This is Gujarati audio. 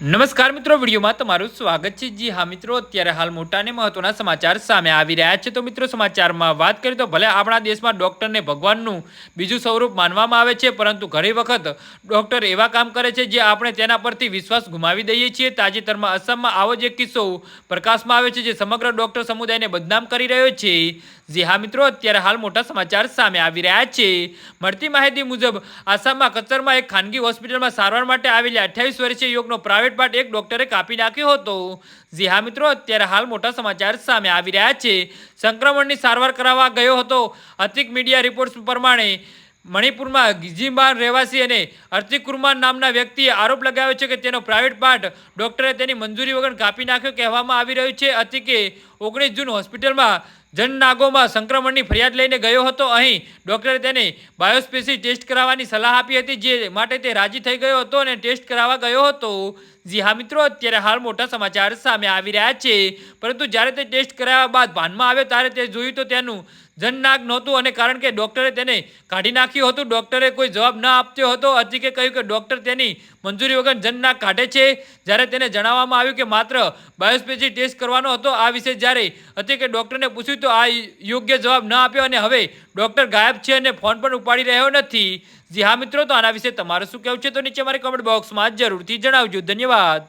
નમસ્કાર મિત્રો, વિડીયોમાં તમારું સ્વાગત છે. જી હા મિત્રો, અત્યારે હાલ મોટા અને મહત્વના સમાચાર સામે આવી રહ્યા છે. તો મિત્રો, સમાચારમાં વાત કરીએ તો ભલે આપણા દેશમાં ડૉક્ટરને ભગવાનનું બીજું સ્વરૂપ માનવામાં આવે છે, પરંતુ ઘણી વખત ડૉક્ટર એવા કામ કરે છે જે આપણે તેના પરથી વિશ્વાસ ગુમાવી દઈએ છીએ. તાજેતરમાં અસમમાં આવો જ એક કિસ્સો પ્રકાશમાં આવે છે, જે સમગ્ર ડૉક્ટર સમુદાયને બદનામ કરી રહ્યો છે. જી હા મિત્રો, અત્યારે હાલ મોટા સમાચાર સામે આવી રહ્યા છે. મળતી માહિતી મુજબ, આસામમાં કચ્છરમાં એક ખાનગી હોસ્પિટલમાં સારવાર માટે આવેલી અઠ્યાવીસ વર્ષીય યોગનો પ્રાઇવેટ પાર્ટ એક ડોક્ટરે કાપી નાખ્યો હતો. જી હા મિત્રો, અત્યારે હાલ મોટા સમાચાર સામે આવી રહ્યા છે. સંક્રમણની સારવાર કરાવવા ગયો હતો. અતિક મીડિયા રિપોર્ટ્સ પ્રમાણે મણિપુરમાં ગિજીમાન રહેવાસી અને અર્તિક કુરમાન નામના વ્યક્તિએ આરોપ લગાવ્યો છે કે તેનો પ્રાઇવેટ પાર્ટ ડોક્ટરે તેની મંજૂરી વગર કાપી નાખ્યો કહેવામાં આવી રહ્યું છે. અતિકે ઓગણીસ જૂન હોસ્પિટલમાં જનનાગોમાં સંક્રમણની ફરિયાદ લઈને ગયો હતો. અહીં ડૉક્ટરે તેને બાયોસ્પેસી ટેસ્ટ કરાવવાની સલાહ આપી હતી, જે માટે તે રાજી થઈ ગયો હતો અને ટેસ્ટ કરાવવા ગયો હતો. જી હા, મિત્રો, અત્યારે હાલ મોટા સમાચાર સામે આવી રહ્યા છે. પરંતુ જ્યારે તે ટેસ્ટ કરાવ્યા બાદ ભાનમાં આવ્યો, ત્યારે તે જોયું તો તેનું જનનાગ નહોતું અને કારણ કે ડૉક્ટરે તેને કાઢી નાખ્યું હતું. ડૉક્ટરે કોઈ જવાબ ન આપતો હતો. અતિકે કહ્યું કે ડૉક્ટર તેની મંજૂરી વગર જનનાગ કાઢે છે. જ્યારે તેને જણાવવામાં આવ્યું કે માત્ર બાયોસ્પેસી ટેસ્ટ કરવાનો હતો, આ વિશે જ્યારે અતિકે ડૉક્ટરને પૂછ્યું તો આ યોગ્ય જવાબ ન આપ્યો અને હવે ડોક્ટર ગાયબ છે અને ફોન પણ ઉપાડી રહ્યો નથી. જી હા મિત્રો, તો આના વિશે તમારું શું કહેવું છે તો નીચે મારી કમેન્ટ બોક્સમાં જરૂરથી જણાવજો. ધન્યવાદ.